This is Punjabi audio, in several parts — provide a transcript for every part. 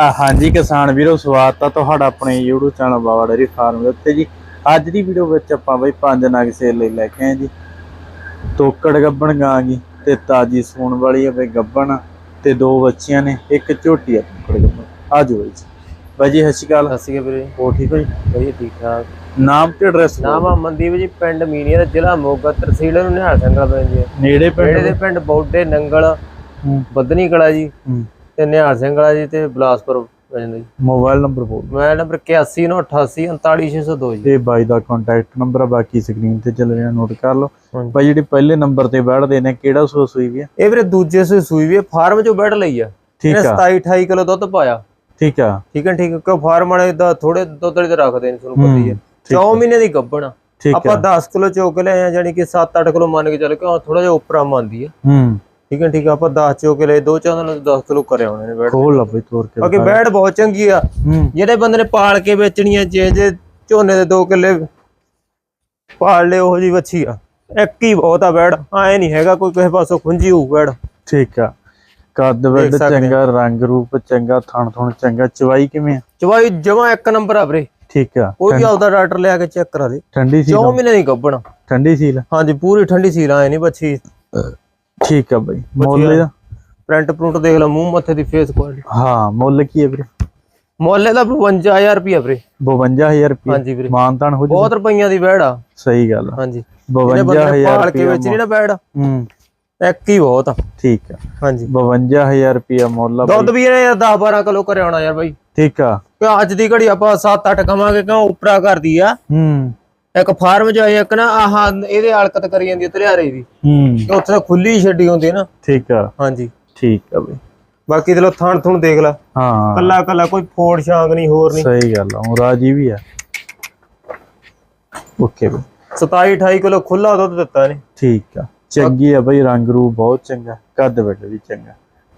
ਹਾਂਜੀ ਕਿਸਾਨ ਵੀਰੋ ਸਵਾਗਤ ਆ ਤੁਹਾਡਾ ਆਪਣੇ YouTube channel Bawa dairy farm ਦੇ ਉੱਤੇ ਜੀ। ਅੱਜ ਦੀ ਵੀਡੀਓ ਵਿੱਚ ਆਪਾਂ ਬਈ ਪੰਜ ਨਗ ਸੇਲ ਲਈ ਲੈ ਕੇ ਆਏ ਜੀ। ਤੋਕੜ ਗੱਬਣ ਗਾਂ ਗੀ ਤੇ ਤਾਜੀ ਸੂਣ ਵਾਲੀ ਆ ਬਈ ਗੱਬਣ ਤੇ ਦੋ ਬੱਚੀਆਂ ਨੇ ਇੱਕ ਝੋਟੀ ਆ ਤੋਕੜ ਗੱਬਣ। ਆ ਜਾਓ ਜੀ। ਬਾਈ ਜੀ ਸਤਿ ਸ਼੍ਰੀ ਅਕਾਲ। ਸਤਿ ਸ਼੍ਰੀ ਅਕਾਲ ਵੀਰੇ। ਹੋ ਠੀਕ ਹੋ ਜੀ? ਵਧੀਆ ਠੀਕ ਠਾਕ। ਨਾਮ ਤੇ ਐਡਰੈਸ ਨਾਮ ਆ ਮਨਦੀਪ ਜੀ ਪਿੰਡ ਮੀਨੀਆ ਦਾ ਜ਼ਿਲ੍ਹਾ ਮੋਗਾ ਤਹਿਸੀਲ ਨੂੰ ਨਿਹਾਲ ਸਿੰਘਾ ਪੈਂਦੀ ਹੈ ਨੇੜੇ ਨੇੜੇ ਪਿੰਡ ਦੇ ਪਿੰਡ ਬੌਡੇ ਨੰਗਲ ਬੱਦਨੀ ਕਲਾ ਜੀ। ਤੇ ਨਿਹਾਲ ਸਿੰਘਲਾ ਜੀ ਤੇ ਬਲਾਸਪੁਰ ਜੀ। ਮੋਬਾਈਲ ਨੰਬਰ ਬੋਲ ਮੋਬਾਈਲ ਨੰਬਰ 8198 39602 ਜੀ। ਤੇ ਬਾਈ ਦਾ ਕੰਟੈਕਟ ਨੰਬਰ ਆ ਬਾਕੀ ਸਕਰੀਨ ਤੇ ਚੱਲ ਰਿਹਾ ਨੋਟ ਕਰ ਲਓ। ਬਾਈ ਜਿਹੜੀ ਪਹਿਲੇ ਨੰਬਰ ਤੇ ਬੈਠਦੇ ਨੇ ਕਿਹੜਾ ਸੋ ਸੂਈ ਵੀ ਆ? ਇਹ ਵੀਰੇ ਦੂਜੇ ਸੂਈ ਸੂਈ ਵੀ ਫਾਰਮ ਚੋਂ ਬੈਠ ਲਈ ਆ। ਠੀਕ ਆ। 27 28 ਕਿਲੋ ਦੁੱਧ ਪਾਇਆ। ਠੀਕ ਆ। ਠੀਕ ਹੈ ਠੀਕ ਕਿਉਂ ਫਾਰਮ ਵਾਲੇ ਦਾ ਥੋੜੇ ਦੁੱਧ ਵਾਲੇ ਤੇ ਰੱਖਦੇ ਨੇ ਤੁਹਾਨੂੰ ਪਤਾ ਹੀ ਹੈ ਠੀਕ 4 ਮਹੀਨੇ ਦੀ ਗੱਭਣ ਆ। ਆਪਾਂ ਆ। 10 ਕਿਲੋ ਚੋਕ ਲਏ ਆ ਜਾਨੀ ਕਿ 7-8 ਕਿਲੋ ਮੰਨ ਕੇ ਚੱਲ ਕਿਉਂ ਥੋੜਾ ਜਿਹਾ ਉੱਪਰ ਮੰਨਦੀ ਆ। ਹੂੰ। ਠੀਕ ਹੈ ਠੀਕ ਹੈ ਆਪਾਂ 10 ਚੋਕੇ ਲਏ ਦੋ ਚਾਹਾਂ ਨਾਲ 10 ਕਿਲੋ ਕਰੇ ਆਉਣੇ ਨੇ ਬੈਠ ਖੋਲ ਲਾ ਬਈ ਤੋਰ ਕੇ ਬਾਕੀ ਬੈੜ ਬਹੁਤ ਚੰਗੀ ਆ। ਜਿਹੜੇ ਬੰਦੇ ਨੇ ਪਾਲ ਕੇ ਵੇਚਣੀਆਂ ਜੇ ਜੇ ਝੋਨੇ ਦੇ 2 ਕਿੱਲੇ ਪਾਲ ਲਏ ਉਹੋ ਜੀ ਵੱਛੀ ਆ। ਇੱਕ ਹੀ ਬਹੁਤ ਆ ਬੈੜ ਐ ਨਹੀਂ ਹੈਗਾ ਕੋਈ ਕਿਸੇ ਪਾਸੋਂ ਖੁੰਝੀ ਹੋਊ ਬੈੜ ਠੀਕ ਆ। ਕੱਦ ਵੱਡ ਆ। ਚੰਗਾ ਰੰਗ ਰੂਪ ਚੰਗਾ ਥਣ ਥਣ ਚੰਗਾ ਚਵਾਈ ਕਿਵੇਂ ਆ? ਚਵਾਈ ਜਮਾ ਇੱਕ ਨੰਬਰ ਆ ਵੀਰੇ। ਠੀਕ ਆ। ਉਹ ਵੀ ਆਪਦਾ ਡਾਕਟਰ ਲਿਆ ਕੇ ਚੈੱਕ ਕਰਾ ਦੇ। ਠੰਡੀ ਸੀ 4 ਮਹੀਨੇ ਦੀ ਗੱਭਣ। ਠੰਡੀ ਸੀ ਹਾਂਜੀ ਪੂਰੀ ਠੰਡੀ ਸੀਲ ਐ ਨਹੀਂ ਬੱਚੀ ਠੀਕ ਆ ਬਈ। ਮੁੱਲ ਇਹਦਾ? ਪ੍ਰਿੰਟ ਪ੍ਰਿੰਟ ਦੇਖ ਲਓ ਮੂੰਹ ਮੱਥੇ ਦੀ ਫੇਸ ਕੁਆਲਿਟੀ ਹਾਂ ਮੁੱਲ ਕੀ ਹੈ ਵੀਰੇ? ਮੁੱਲ ਇਹਦਾ 52000 ਰੁਪਿਆ ਵੀਰੇ। 52000 ਰੁਪਏ ਹਾਂਜੀ ਵੀਰੇ। ਮਾਨਤਾਨ ਹੋ ਜੀ ਬਹੁਤ ਰੁਪਈਆਂ ਦੀ ਬੈੜ ਆ। ਸਹੀ ਗੱਲ ਹਾਂਜੀ। ਇਹਨੇ ਬੰਦੇ ਨੇ 52000 ਪਾਲ ਕੇ ਰੁਪਏ ਵੇਚਣੀ ਨਾ ਬੈੜ ਹੂੰ। ਇੱਕ ਹੀ ਬਹੁਤ ਆ। ਠੀਕ ਆ। ਹਾਂਜੀ। 52000 ਰੁਪਏ ਮੁੱਲ ਆ। ਦੁੱਧ ਵੀ ਯਾਰ 10 12 ਕਿਲੋ ਕਰਿਆ ਹੋਣਾ ਯਾਰ ਬਾਈ। ਠੀਕ ਆ। ਕਿ ਅੱਜ ਦੀ ਘੜੀ ਆਪਾਂ 7-8 ਕਵਾਂਗੇ ਕਿਉਂ? ਉਪਰਾ ਕਰਦੀ ਆ। ਹੂੰ। ਇੱਕ ਫਾਰਮ ਚ ਆਈ ਇੱਕ ਨਾ ਆਹ ਇਹਦੇ ਹਲਕਤ ਕਰੀ ਜਾਂਦੀ ਤਲਿਆਰੇ ਦੀ। ਹੂੰ। ਉੱਥੇ ਤਾਂ ਖੁੱਲੀ ਛੱਡੀ ਹੁੰਦੀ ਨਾ। ਠੀਕ ਆ। ਹਾਂਜੀ। ਠੀਕ ਆ ਬਈ। ਬਾਕੀ ਦੇ ਲੋ ਥਣ ਥੁਣ ਦੇਖ ਲੈ। ਹਾਂ। ਕੱਲਾ ਕੱਲਾ ਕੋਈ ਫੋੜ ਛਾਂਗ ਨਹੀਂ ਹੋਰ ਨਹੀਂ। ਸਹੀ ਗੱਲ ਆ ਰਾਜੀ ਵੀ ਆ। ਓਕੇ ਬਈ। 27 28 ਕਿਲੋ ਖੁੱਲਾ ਦੁੱਧ ਦਿੱਤਾ ਨੇ ਠੀਕ ਆ। ਚੰਗੀ ਆ ਬਈ ਰੰਗ ਰੂਪ ਬਹੁਤ ਚੰਗਾ। ਕੱਦ ਵੱਡ ਵੀ ਚੰਗਾ।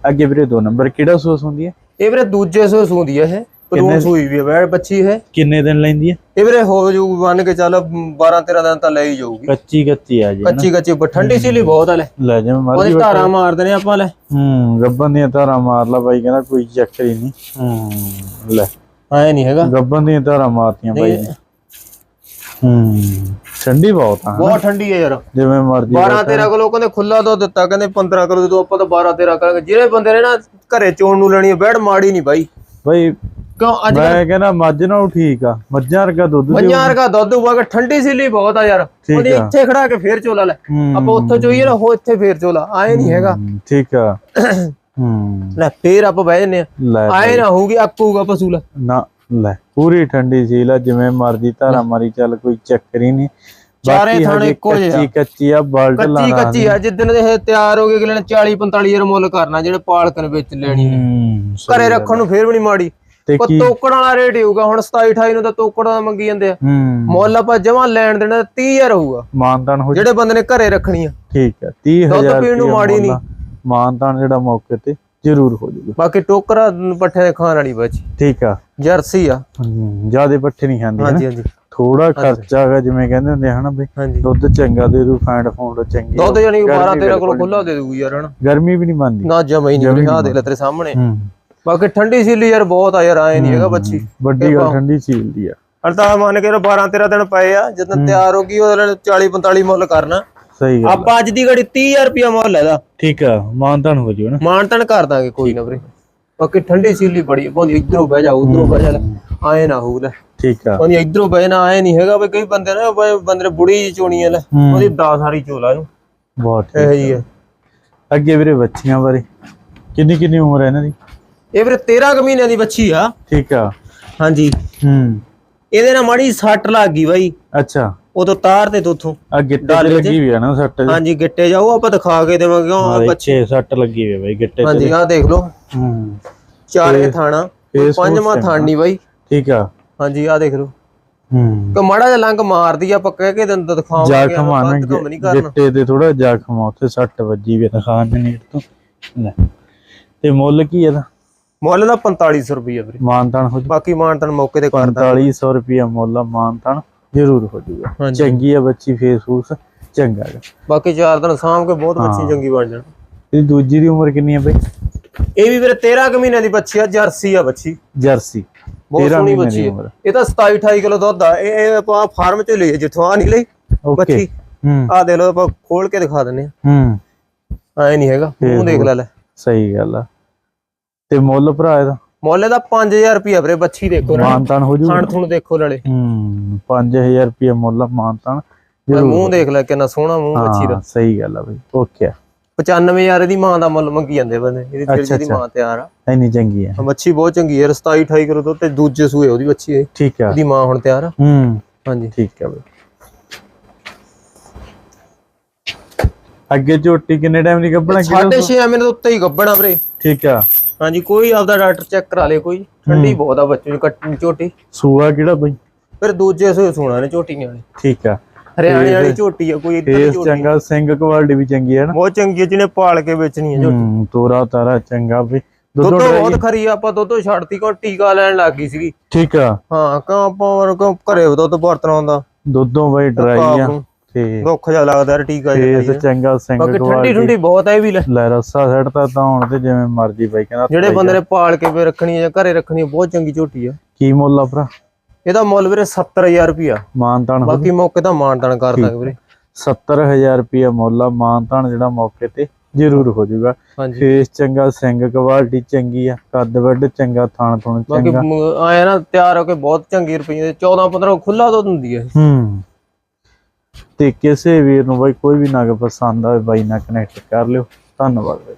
ਅੱਗੇ ਵੀਰੇ ਦੋ ਨੰਬਰ ਕਿਹੜਾ ਸੋਸ ਹੁੰਦੀ ਹੈ ਇਹ ਵੀਰੇ ਦੂਜੇ ਸੂ ਸੂੰਦੀ ਆ ਇਹ। ਪਲੂਨ ਸੂਈ ਵੀ ਆ ਵੈ ਬੱਚੀ ਇਹ। ਕਿੰਨੇ ਦਿਨ ਲੈਂਦੀ ਹੈ ਇਹ ਵੀਰੇ ਹੋ ਜੂ ਬਣ ਕੇ ਚੱਲ 12 13 ਦਿਨ ਤਾਂ ਲੈ ਹੀ ਜਾਊਗੀ। ਕੱਚੀ ਕੱਚੀ ਆ ਜੀ ਕੱਚੀ ਕੱਚੀ ਠੰਡੀ ਸੀ ਲਈ ਬਹੁਤ ਲੈ। ਲੈ ਜਾ ਮਰਜ਼ੀ ਉਹਦੀ ਧਾਰਾਂ ਮਾਰਦੇ ਨੇ ਆਪਾਂ ਲੈ। ਹੂੰ ਗੱਬਨ ਦੀਆਂ ਧਾਰਾਂ ਮਾਰ ਲਾ ਬਾਈ ਕਹਿੰਦਾ ਕੋਈ ਚੱਕਰ ਹੀ ਨਹੀਂ। ਹੂੰ। ਲੈ। ਐ ਨਹੀਂ ਹੈਗਾ। ਗੱਬਨ ਦੀਆਂ ਧਾਰਾਂ ਮਾਰਤੀਆਂ ਬਾਈ ਨੇ। ਹੂੰ ਠੰਡੀ ਬਹੁਤ ਆ? ਬਹੁਤ ਠੰਡੀ ਹੈ ਯਾਰ। ਜਿਵੇਂ ਮਰਜ਼ੀ 12 13 ਕਿਲੋ ਕਹਿੰਦੇ ਖੁੱਲਾ ਦੁੱਧ ਦਿੱਤਾ ਕਹਿੰਦੇ 15 ਕਿਲੋ ਜਦੋਂ ਆਪਾਂ ਤਾਂ 12 13 ਕਰਾਂਗੇ। ਜਿਹੜੇ ਬੰਦੇ ਨੇ ਨਾ ਘਰੇ ਚੋਣ ਨੂੰ ਲੈਣੀ ਹੈ ਬੈੜ ਮਾੜੀ ਨਹੀਂ ਬਾਈ। ਬਾਈ ਕਿਉਂ ਅੱਜ ਮੈਂ ਕਹਿੰਦਾ ਮੱਝ ਨਾਲੋਂ ਠੀਕ ਆ। ਮੱਝਾਂ ਵਰਗਾ ਦੁੱਧ ਦੀ ਪੰਜਾਂ ਰਗਾ ਦੁੱਧ ਹੋਊਗਾ ਕਿ ਠੰਡੀ ਸੀਲੀ ਬਹੁਤ ਆ ਯਾਰ। ਆ। ਇੱਥੇ ਖੜਾ ਕੇ ਫੇਰ ਚੋਲਾ ਲੈ। ਆਪਾਂ ਉੱਥੋਂ ਚੋਈਏ ਨਾ ਉਹ ਇੱਥੇ ਫੇਰ ਚੋਲਾ। ਆਏ ਨਹੀਂ ਹੈਗਾ। ਠੀਕ ਆ। ਹੂੰ। ਲੈ ਫੇਰ ਆਪਾਂ ਬਹਿ ਜੰਨੇ ਆ। ਆਏ ਨਾ ਹੋਊਗੀ ਆਕੂਗਾ ਪਸ਼ੂ ਲੈ ਨਾ ਲੈ ਪੂਰੀ ਠੰਡੀ ਸੀ ਲਾ ਜਿਵੇਂ ਮਰਜ਼ੀ ਧਾਰਾ ਮਾਰੀ ਚੱਲ ਕੋਈ ਚੱਕਰ ਹੀ ਨਹੀਂ। ਚਾਰੇ ਥਾਣੇ ਇੱਕੋ ਜਿਹੇ ਆ। ਕੱਚੀ ਕੱਚੀ ਆ ਬਲਟ ਕੱਚੀ ਲਾਣਾ ਕੱਚੀ ਆ ਜਿੱਦਣ ਇਹ ਤਿਆਰ ਹੋ ਗਏ ਅਗਲੇ ਨੇ 40 45 ਹਜ਼ਾਰ ਮੁੱਲ ਕਰਨਾ ਜਿਹੜੇ ਪਾਲਕ ਨੇ ਵਿੱਚ ਲੈਣੀ ਘਰੇ ਰੱਖਣ ਨੂੰ ਫੇਰ ਵੀ ਨਹੀਂ ਮਾੜੀ। ਤੇ ਕੀ? ਤੋਕੜ ਵਾਲਾ ਰੇਟ ਹੀ ਹੋਊਗਾ ਹੁਣ 27 28 ਨੂੰ ਤਾਂ ਤੋਕੜ ਦਾ ਮੰਗੀ ਜਾਂਦੇ ਆ। ਮੁੱਲ ਆਪਾਂ ਜਮਾ ਲੈਣ ਦੇਣਾ 30000 ਹੋਊਗਾ। ਮਾਨਤਾਨ ਹੋ ਜਿਹੜੇ ਬੰਦੇ ਨੇ ਘਰੇ ਰੱਖਣੀ ਆ। ਠੀਕ ਆ 30000 ਪੀਣ ਨੂੰ ਮਾੜੀ ਨਹੀਂ। ਮਾਨਤਾਨ ਜਿਹੜਾ ਮੌਕੇ ਤੇ ਜ਼ਰੂਰ ਹੋ ਜਾਊਗਾ। ਬਾਕੀ ਟੋਕਰਾ ਪੱਠੇ ਦੇ ਖਾਣ ਵਾਲੀ ਬੱਚ ਠੀਕ ਆ। ਜਰਸੀ ਆ। ਜਿਆਦੇ ਪੱਠੇ ਨਹੀਂ ਖਾਂਦੀ ਹਾਂਜੀ ਹਾਂਜੀ। ਥੋੜਾ ਖਰਚਾ ਹੈਗਾ ਜਿਵੇਂ ਕਹਿੰਦੇ ਹੁੰਦੇ ਹਨਾ ਬਈ? ਹਾਂਜੀ। ਦੁੱਧ ਚੰਗਾ ਦੇ ਦੂ ਫੈਂਡ ਫੂਡ ਚੰਗੀ ਦੁੱਧ ਜਾਨੀ 12 ਗਰਮੀ 13 ਕਿਲੋ ਖੁੱਲਾ ਦੇ ਦੂਗੀ ਯਾਰ ਹਨਾ? ਗਰਮੀ ਵੀ ਨਹੀਂ ਮੰਨਦੀ ਨਾ ਜਮਾ ਹੀ ਨਹੀਂ ਆ ਦੇ ਲੈ ਤੇਰੇ ਸਾਹਮਣੇ। ਬਾਕੀ ਠੰਡੀ ਸੀਲੀ ਯਾਰ ਬਹੁਤ ਆ ਯਾਰ ਆਏ ਨਹੀਂ ਹੈਗਾ ਬੱਚੀ। ਵੱਡੀ ਗੱਲ ਠੰਡੀ ਝੀਲ ਦੀ ਆ ਅਰਤਾ ਮੰਨ ਕੇ 12 13 ਦਿਨ ਪਏ ਆ ਜਦੋਂ ਤਿਆਰ ਹੋ ਗਈ ਉਹਦੇ ਨਾਲ 40 45 ਮੁੱਲ ਕਰਨਾ। ਸਹੀ ਗੱਲ ਆਪਾਂ ਅੱਜ ਦੀ ਘੜੀ 30000 ਰੁਪਿਆ ਮੁੱਲ ਇਹਦਾ। ਠੀਕ ਆ ਮਾਨਤਾਨ ਹੋ ਜਿਓ ਨਾ। ਮਾਨ ਤਨ ਕਰ ਦਾਂਗੇ ਕੋਈ ਨਾ ਵੀਰੇ। ਬਾਕੀ ਠੰਡੀ ਸੀਲੀ ਬੜੀ ਬੰਦੀ ਇਧਰੋਂ ਬਹਿ ਜਾ ਉਧਰੋਂ ਬਹਿ ਜਾ ਆਏ ਨਾ ਹੋਊ ਲੈ। ਠੀਕ ਆ। ਬੰਦੀ ਇਧਰੋਂ ਬਹਿ ਨਾ ਆਏ ਨਹੀਂ ਹੈਗਾ ਬਈ ਕਈ ਬੰਦੇ ਨੇ ਬਈ ਬੰਦੇ ਨੇ ਬੁੜੀ ਜਿਹੀ ਚੋਣੀ ਆ ਲੈ। ਉਹਦੀ 10 ਸਾਰੀ ਚੋਲਾ ਇਹਨੂੰ। ਬਹੁਤ ਠੀਕ ਹੈ ਅੱਗੇ ਵੀਰੇ ਬੱਚੀਆਂ ਬਾਰੇ। ਕਿੰਨੀ ਕਿੰਨੀ ਉਮਰ ਹੈ ਇਹਨਾਂ ਦੀ? ਇਹ ਵੀਰੇ 13 ਕੁ ਮਹੀਨਿਆਂ ਦੀ ਬੱਚੀ ਆ। ਠੀਕ ਆ। ਹਾਂਜੀ। ਹੂੰ। ਇਹਦੇ ਨਾਲ ਮਾੜੀ ਸੱਟ ਲੱਗ ਗਈ ਬਾਈ। ਅੱਛਾ। ਉਦੋਂ ਤਾਰ ਤੇ ਤੋਥੋਂ। ਆ ਗਿੱਟੇ ਤੇ ਲੱਗੀ ਵੀ ਆ ਨਾ ਸੱਟ ਹਾਂਜੀ ਗਿੱਟੇ ਜਾਓ ਆਪਾਂ ਦਿਖਾ ਕੇ ਦੇਵਾਂਗੇ। ਹਾਂ ਬੱਚੇ ਸੱਟ ਲੱਗੀ ਵੀ ਆ ਬਾਈ ਗਿੱਟੇ ਤੇ ਹਾਂਜੀ ਆਹ ਦੇਖ ਲਓ। ਹੂੰ। ਚਾਰੇ ਥਾਣਾ। ਪੰਜਵਾਂ ਥਾਣ ਬਾਈ। ਠੀਕ ਆ। ਹਾਂਜੀ ਆਹ ਦੇਖ ਲਓ। ਹੂੰ। ਕਿ ਮਾੜਾ ਜਿਹਾ ਲੰਗ ਮਾਰਦੀ ਆ ਆਪਾਂ ਕਹਿ ਕੇ ਦਿਨ ਦਿਖਾਵਾਂਗੇ। ਜ਼ਖਮ ਆ ਨਾ ਕਰਨਾ। ਗਿੱਟੇ ਤੇ ਥੋੜਾ ਜ਼ਖਮ ਆ ਉੱਥੇ ਸੱਟ ਵੱਜੀ ਵੀ ਆ ਦਿਖਾਣ ਦੇ ਨੇੜ ਤੋਂ ਲੈ। ਤੇ ਮੁੱਲ ਕੀ ਇਹਦਾ? ਮੁੱਲ ਦਾ 4500 ਰੁਪਏ ਵੀਰੇ। ਮਾਨਤਾਨ ਹੋ ਜੂ। ਬਾਕੀ ਮਾਨਤਨ ਮੌਕੇ ਤੇ ਕਰਦਾ। 4500 ਰੁਪਿਆ ਮੁੱਲ ਆ ਮਾਨਤਾਨ ਜ਼ਰੂਰ ਹੋ ਜੂਗਾ। ਚੰਗੀ ਆ ਬੱਚੀ ਫੇਸ ਫੂਸ ਚੰਗਾ ਗਾ ਬਾਕੀ ਚਾਰ ਦਿਨ ਸਾਂਭ ਕੇ ਬਹੁਤ ਬੱਚੀ ਚੰਗੀ ਬਣ ਜਾਣ। ਇਹਦੀ ਦੂਜੀ ਦੀ ਉਮਰ ਕਿੰਨੀ ਆ ਬਈ? ਇਹ ਵੀ ਵੀਰੇ 13 ਕੁ ਮਹੀਨਿਆਂ ਦੀ ਬੱਚੀ ਆ ਜਰਸੀ ਆ ਬੱਚੀ। ਜਰਸੀ। ਬਹੁਤ 13 ਸੋਹਣੀ ਬੱਚੀ ਹੈ ਇਹ ਤਾਂ 27 28 ਕਿਲੋ ਦੁੱਧ ਆ। ਇਹ ਆਪਾਂ ਫਾਰਮ ਚੋਂ ਲਈ ਜਿੱਥੋਂ ਆ ਨਹੀਂ ਲਈ ਬੱਚੀ। ਹੂੰ। ਆ ਦੇ ਲਓ ਆਪਾਂ ਖੋਲ ਕੇ ਦਿਖਾ ਦਿੰਨੇ ਹੂੰ। ਆ ਐ ਨਹੀਂ ਹੈਗਾ ਮੂੰਹ ਦੇਖ ਲੈ ਲੈ। ਸਹੀ ਗੱਲ ਆ। ਤੇ ਮੁੱਲ ਭਰਾ ਇਹਦਾ? ਮੁੱਲ ਇਹਦਾ 5000 ਰੁਪਿਆ ਵੀਰੇ ਬੱਚੀ ਦੇਖੋ ਮਾਨਤਾਨ ਹੋ ਜੂ ਖਾਣ ਥੁਣ ਦੇਖੋ ਨਾਲੇ। ਹੂੰ 5000 ਰੁਪਏ ਮੁੱਲ ਮਾਨਤਾਨ। ਮੂੰਹ ਦੇਖ ਲੈ ਕਿੰਨਾ ਸੋਹਣਾ ਮੂੰਹ ਬੱਚੀ ਦਾ। ਸਹੀ ਗੱਲ ਆ ਬਈ ਓਕੇ 95000 ਦੀ ਮਾਂ ਦਾ ਮੁੱਲ ਮੰਗੀ ਜਾਂਦੇ ਬੰਦੇ ਇਹਦੀ ਅੱਛਾ, ਜਿਹੜੀ ਦੀ ਅੱਛਾ। ਮਾਂ ਤਿਆਰ ਆ। ਇੰਨੀ ਚੰਗੀ ਆ। ਬੱਚੀ ਬਹੁਤ ਚੰਗੀ ਹੈ 27 28 ਕਿਲੋ ਦੁੱਧ ਤੇ ਦੂਜੇ ਸੂਏ ਉਹਦੀ ਬੱਚੀ ਹੈ ਠੀਕ ਆ। ਇਹਦੀ ਮਾਂ ਹੁਣ ਤਿਆਰ ਆ। ਹੂੰ ਹਾਂਜੀ। ਠੀਕ ਆ ਬਈ। ਅੱਗੇ ਝੋਟੀ ਕਿੰਨੇ ਟਾਈਮ ਦੀ ਗੱਭਣਾ ਸਾਢੇ 6 ਮਹੀਨੇ ਤੋਂ ਉੱਤੇ ਹੀ ਗੱਬਣਾ ਵੀਰੇ। ਠੀਕ ਆ। ਹਾਂਜੀ ਕੋਈ ਆਪਦਾ ਡਾਕਟਰ ਚੈੱਕ ਕਰਾ ਲੇ ਕੋਈ। ਠੰਡੀ ਬਹੁਤ ਆ ਬੱਚੇ ਨੂੰ ਕੱਟਣੀ ਝੋਟੀ। ਸੂਆ ਕਿਹੜਾ ਬਈ? ਫਿਰ ਦੂਜੇ ਸੂਏ ਸੋਣਾ ਨੇ ਝੋਟੀਆਂ ਵਾਲੇ। ਠੀਕ ਆ। ਹਰਿਆਣੇ ਵਾਲੀ ਝੋਟੀ ਆ ਕੋਈ ਇੱਧਰ ਦੀ ਝੋਟੀ ਚੰਗਾ ਸਿੰਘ ਕੁਆਲਿਟੀ ਵੀ ਚੰਗੀ ਹੈ ਨਾ। ਬਹੁਤ ਚੰਗੀ ਹੈ ਜਿਹਨੇ ਪਾਲ ਕੇ ਵੇਚਣੀ ਹੈ ਝੋਟੀ। ਤੋਰਾ ਤਾਰਾ ਚੰਗਾ ਵੀ। ਦੁੱਧ ਬਹੁਤ ਖਰੀ ਆ, ਆਪਾਂ ਦੁੱਧ ਛੱਡਤੀ ਕੋ ਟੀਕਾ ਲੈਣ ਲੱਗ ਗਈ ਸੀਗੀ। ਠੀਕ ਆ। ਹਾਂ ਕਾ ਆਪਾਂ ਘਰੇ ਦੁੱਧ ਵਰਤਣਾ ਹੁੰਦਾ? ਦੁੱਧੋਂ ਬਈ ਡਰਾਈ ਆ। ਤੇ ਦੁੱਖ ਜਿਹਾ ਲੱਗਦਾ ਯਾਰ ਟੀਕਾ ਜਿਹਾ ਫੇਸ ਚੰਗਾ ਸਿੰਘ ਬਾਕੀ ਠੰਡੀ ਠੰਡੀ ਬਹੁਤ ਹੈ ਇਹ ਵੀ ਲੈ। ਲੈ ਰੱਸਾ ਸੈੱਟ ਤਾਂ ਤਾਂ ਹੁਣ ਤੇ ਜਿਵੇਂ ਮਰਜ਼ੀ ਬਾਈ ਕਹਿੰਦਾ ਜਿਹੜੇ ਬੰਦੇ ਨੇ ਪਾਲ ਕੇ ਵੀ ਰੱਖਣੀ ਹੈ ਜਾਂ ਘਰੇ ਰੱਖਣੀ ਹੈ ਬਹੁਤ ਚੰਗੀ ਝੋਟੀ ਆ। ਕੀ ਮੁੱਲ ਆ ਭਰਾ? ਇਹਦਾ ਮੁੱਲ ਵੀਰੇ 70000 ਰੁਪਿਆ ਮਾਨਤਾਨ ਬਾਕੀ ਮੌਕੇ ਤਾਂ ਮਾਨਦਾਨ ਕਰ ਦਾਂਗੇ ਵੀਰੇ। 70000 ਰੁਪਏ ਮੁੱਲ ਆ ਮਾਨਤਾਨ ਜਿਹੜਾ ਮੌਕੇ ਤੇ ਜ਼ਰੂਰ ਹੋ ਜਾਊਗਾ। ਹਾਂਜੀ। ਫੇਸ ਚੰਗਾ ਸਿੰਘ ਕੁਆਲਿਟੀ ਚੰਗੀ ਆ ਕੱਦ ਵੱਡ ਚੰਗਾ ਥਣ ਥਣ ਬਾਕੀ ਚੰਗਾ। ਆਇਆ ਨਾ ਤਿਆਰ ਹੋ ਕੇ ਬਹੁਤ ਚੰਗੀ ਰੁਪਈਏ 14 15 ਖੁੱਲਾ ਦੁੱਧ ਹੁੰਦੀ ਹੈ ਹੂੰ। ਤੇ ਕਿਸੇ ਵੀਰ ਨੂੰ ਬਾਈ ਕੋਈ ਵੀ ਨਗ ਪਸੰਦ ਆਵੇ ਬਾਈ ਨਾਲ ਕਨੈਕਟ ਕਰ ਲਿਓ। ਧੰਨਵਾਦ ਬਾਈ।